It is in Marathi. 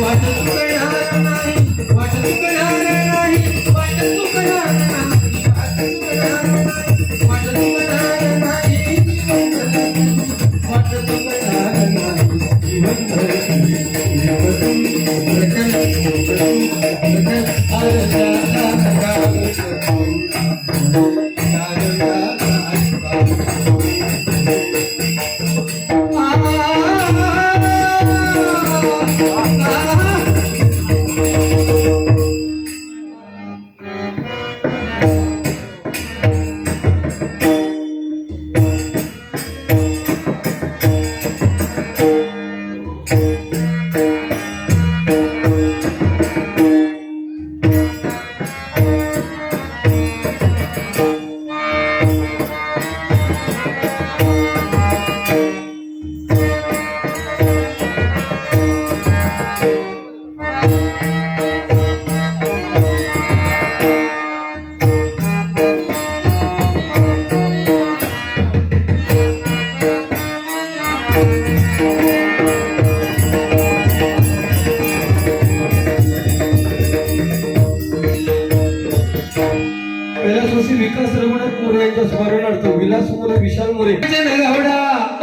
वाट चुकणार नाही वाट चुकणार नाही वाट चुकणार नाही वाट चुकणार नाही वाट चुकणार नाही कैलासवासी विकास रमण मोरे यांच्या स्मरणार्थ विलास मोरे विशाल मोरे. गावडा